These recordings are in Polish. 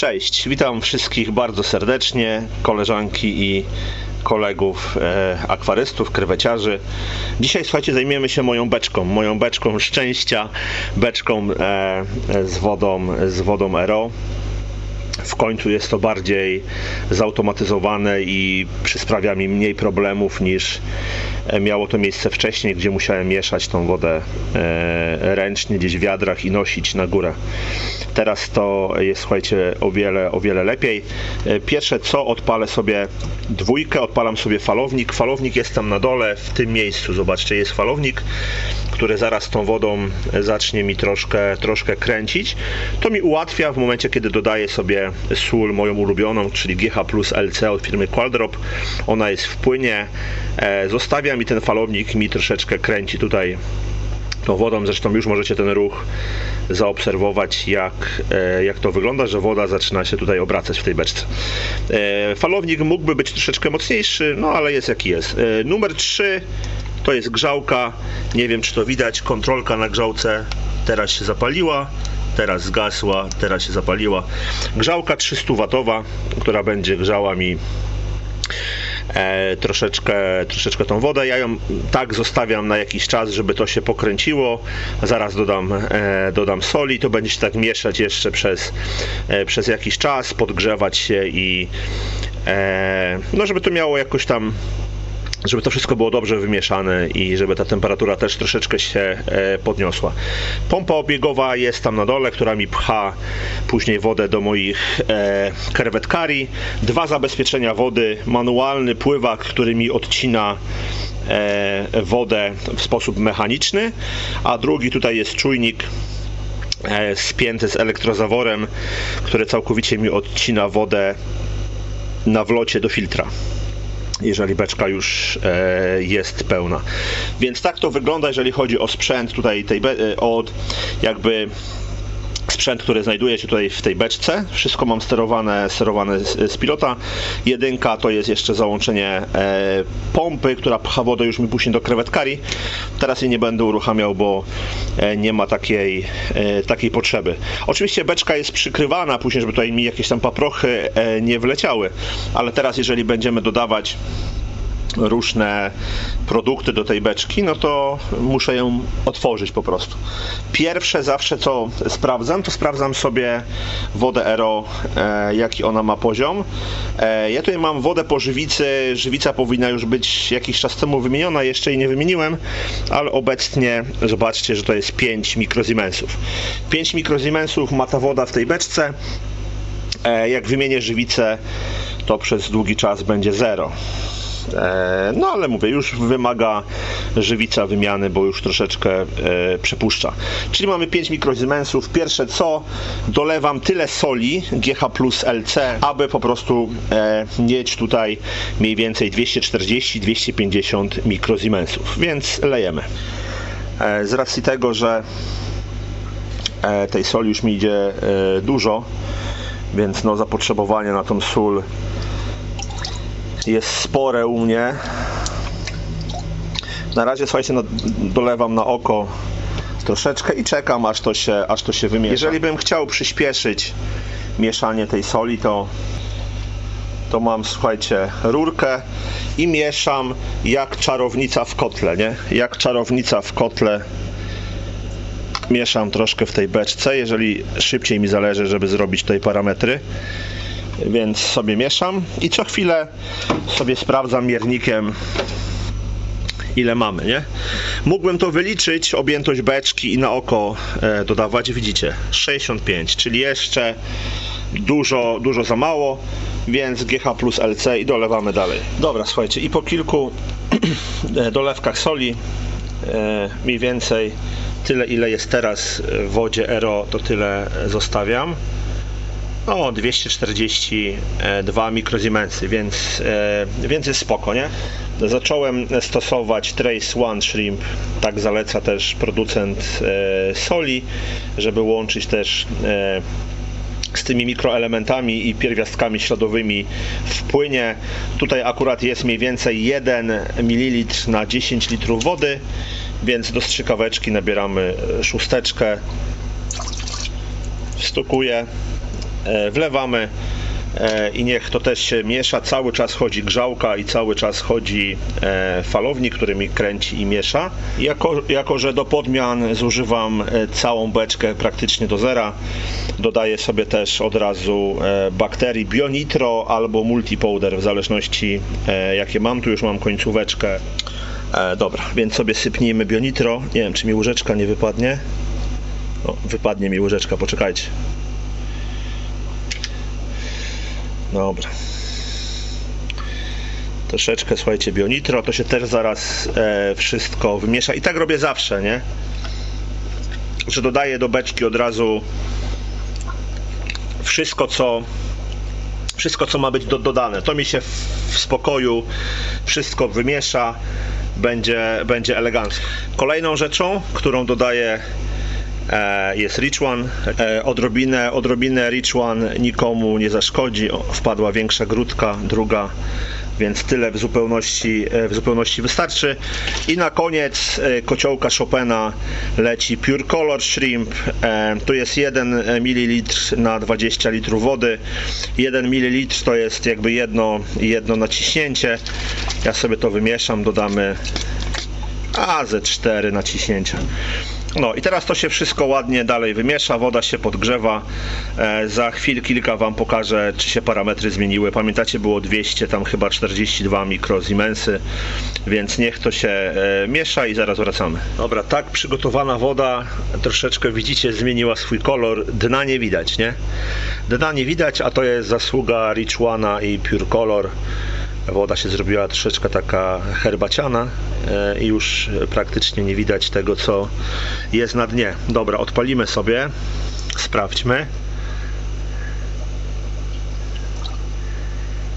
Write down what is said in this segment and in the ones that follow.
Cześć, witam wszystkich bardzo serdecznie, koleżanki i kolegów e, akwarystów, kreweciarzy. Dzisiaj słuchajcie, zajmiemy się moją beczką, moją beczką szczęścia, beczką e, z wodą, z wodą RO. W końcu jest to bardziej zautomatyzowane i przysprawia mi mniej problemów niż e, miało to miejsce wcześniej, gdzie musiałem mieszać tą wodę e, ręcznie gdzieś w wiadrach i nosić na górę. Teraz to jest, słuchajcie, o wiele, o wiele lepiej. E, Pierwsze co, odpalę sobie dwójkę, odpalam sobie falownik. Falownik jest tam na dole, w tym miejscu, zobaczcie, jest falownik, który zaraz tą wodą zacznie mi troszkę, troszkę kręcić. To mi ułatwia w momencie, kiedy dodaję sobie sól moją ulubioną, czyli GH plus LC od firmy Qualdrop. Ona jest w płynie. E, Zostawiam i ten falownik mi troszeczkę kręci tutaj tą wodą. Zresztą już możecie ten ruch zaobserwować, jak, e, jak to wygląda, że woda zaczyna się tutaj obracać w tej beczce. E, Falownik mógłby być troszeczkę mocniejszy, no ale jest jaki jest. Numer 3 to jest grzałka. Nie wiem, czy to widać. Kontrolka na grzałce teraz się zapaliła. Teraz zgasła, teraz się zapaliła. Grzałka 300 watowa, która będzie grzała mi e, troszeczkę, troszeczkę tą wodę. Ja ją tak zostawiam na jakiś czas, żeby to się pokręciło. Zaraz dodam, e, dodam soli. To będzie się tak mieszać jeszcze przez, e, przez jakiś czas, podgrzewać się i e, no, żeby to miało jakoś tam żeby to wszystko było dobrze wymieszane i żeby ta temperatura też troszeczkę się e, podniosła. Pompa obiegowa jest tam na dole, która mi pcha później wodę do moich e. Dwa zabezpieczenia wody, manualny pływak, który mi odcina e, wodę w sposób mechaniczny, a drugi tutaj jest czujnik e, spięty z elektrozaworem, który całkowicie mi odcina wodę na wlocie do filtra jeżeli beczka już e, jest pełna. Więc tak to wygląda, jeżeli chodzi o sprzęt tutaj tej e, od jakby sprzęt, który znajduje się tutaj w tej beczce. Wszystko mam sterowane, sterowane z, z pilota. Jedynka to jest jeszcze załączenie e, pompy, która pcha wodę już mi później do krewetkari. Teraz jej nie będę uruchamiał, bo e, nie ma takiej, e, takiej potrzeby. Oczywiście beczka jest przykrywana później, żeby tutaj mi jakieś tam paprochy e, nie wleciały, ale teraz jeżeli będziemy dodawać różne produkty do tej beczki, no to muszę ją otworzyć po prostu. Pierwsze zawsze co sprawdzam, to sprawdzam sobie wodę Ero, e, jaki ona ma poziom. E, ja tutaj mam wodę po żywicy, żywica powinna już być jakiś czas temu wymieniona, jeszcze jej nie wymieniłem, ale obecnie zobaczcie, że to jest 5 mikrozimensów. 5 mikrozimensów ma ta woda w tej beczce. E, jak wymienię żywicę, to przez długi czas będzie 0. No ale mówię, już wymaga żywica wymiany, bo już troszeczkę e, przepuszcza. Czyli mamy 5 mikrozymensów. Pierwsze co, dolewam tyle soli GH plus LC, aby po prostu e, mieć tutaj mniej więcej 240-250 mikrozymensów. Więc lejemy. E, Z racji tego, że e, tej soli już mi idzie e, dużo, więc no zapotrzebowanie na tą sól jest spore u mnie. Na razie słuchajcie, no, dolewam na oko troszeczkę i czekam aż to się, aż to się wymiesza. Jeżeli bym chciał przyspieszyć mieszanie tej soli, to to mam, słuchajcie, rurkę i mieszam jak czarownica w kotle, nie? Jak czarownica w kotle mieszam troszkę w tej beczce, jeżeli szybciej mi zależy, żeby zrobić tutaj parametry więc sobie mieszam i co chwilę sobie sprawdzam miernikiem ile mamy, nie? Mógłbym to wyliczyć, objętość beczki i na oko e, dodawać, widzicie, 65, czyli jeszcze dużo, dużo za mało, więc GH plus LC i dolewamy dalej. Dobra, słuchajcie, i po kilku e, dolewkach soli e, mniej więcej tyle ile jest teraz w wodzie Ero, to tyle zostawiam. No, 242 mikrozimensy, więc, e, więc jest spoko, nie? Zacząłem stosować Trace One Shrimp, tak zaleca też producent e, soli, żeby łączyć też e, z tymi mikroelementami i pierwiastkami śladowymi w płynie. Tutaj akurat jest mniej więcej 1 ml na 10 litrów wody, więc do strzykaweczki nabieramy szósteczkę, wstukuję wlewamy e, i niech to też się miesza. Cały czas chodzi grzałka i cały czas chodzi e, falownik, który mi kręci i miesza. Jako, jako że do podmian zużywam e, całą beczkę praktycznie do zera, dodaję sobie też od razu e, bakterii Bionitro albo Multipowder, w zależności e, jakie mam. Tu już mam końcóweczkę. E, dobra, więc sobie sypnijmy Bionitro. Nie wiem, czy mi łyżeczka nie wypadnie. O, wypadnie mi łyżeczka, poczekajcie. Dobra. Troszeczkę, słuchajcie, bionitro, to się też zaraz e, wszystko wymiesza. I tak robię zawsze, nie? Że dodaję do beczki od razu wszystko, co wszystko, co ma być do, dodane. To mi się w, w spokoju wszystko wymiesza, będzie, będzie elegancko. Kolejną rzeczą, którą dodaję jest Rich One. E, odrobinę, odrobinę Rich One nikomu nie zaszkodzi. Wpadła większa grudka, druga, więc tyle w zupełności, e, w zupełności wystarczy. I na koniec e, kociołka Chopina leci Pure Color Shrimp. E, tu jest 1 ml na 20 litrów wody. 1 ml to jest jakby jedno, jedno naciśnięcie. Ja sobie to wymieszam, dodamy a ze 4 naciśnięcia. No i teraz to się wszystko ładnie dalej wymiesza, woda się podgrzewa. E, za chwil kilka Wam pokażę, czy się parametry zmieniły. Pamiętacie, było 200, tam chyba 42 mikrozimensy, więc niech to się e, miesza i zaraz wracamy. Dobra, tak przygotowana woda troszeczkę widzicie zmieniła swój kolor. Dna nie widać, nie? Dna nie widać, a to jest zasługa Rich One'a i Pure Color woda się zrobiła troszeczkę taka herbaciana e, i już praktycznie nie widać tego, co jest na dnie. Dobra, odpalimy sobie, sprawdźmy.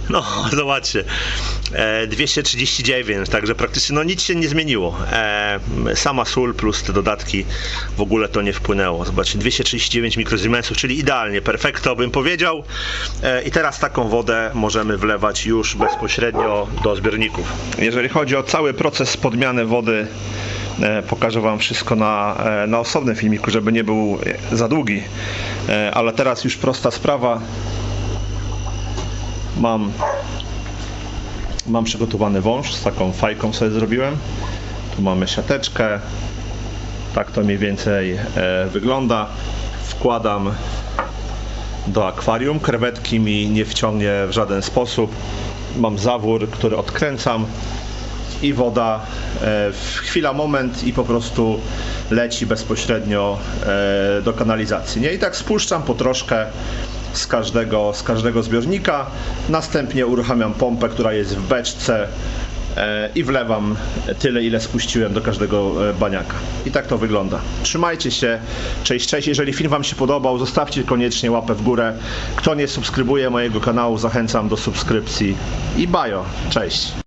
No, zobaczcie, 239, także praktycznie no nic się nie zmieniło. E, sama sól plus te dodatki w ogóle to nie wpłynęło. Zobaczcie, 239 mikrozimensów, czyli idealnie, perfekto bym powiedział. E, I teraz taką wodę możemy wlewać już bezpośrednio do zbiorników. Jeżeli chodzi o cały proces podmiany wody, e, pokażę Wam wszystko na, e, na osobnym filmiku, żeby nie był za długi. E, Ale teraz już prosta sprawa mam mam przygotowany wąż z taką fajką sobie zrobiłem. Tu mamy siateczkę. Tak to mniej więcej e, wygląda. Wkładam do akwarium. Krewetki mi nie wciągnie w żaden sposób. Mam zawór, który odkręcam i woda e, w chwila moment i po prostu leci bezpośrednio e, do kanalizacji. Nie? I tak spuszczam po troszkę z każdego, z każdego zbiornika. Następnie uruchamiam pompę, która jest w beczce e, i wlewam tyle, ile spuściłem do każdego e, baniaka. I tak to wygląda. Trzymajcie się. Cześć, cześć. Jeżeli film Wam się podobał, zostawcie koniecznie łapę w górę. Kto nie subskrybuje mojego kanału, zachęcam do subskrypcji. I bajo. Cześć.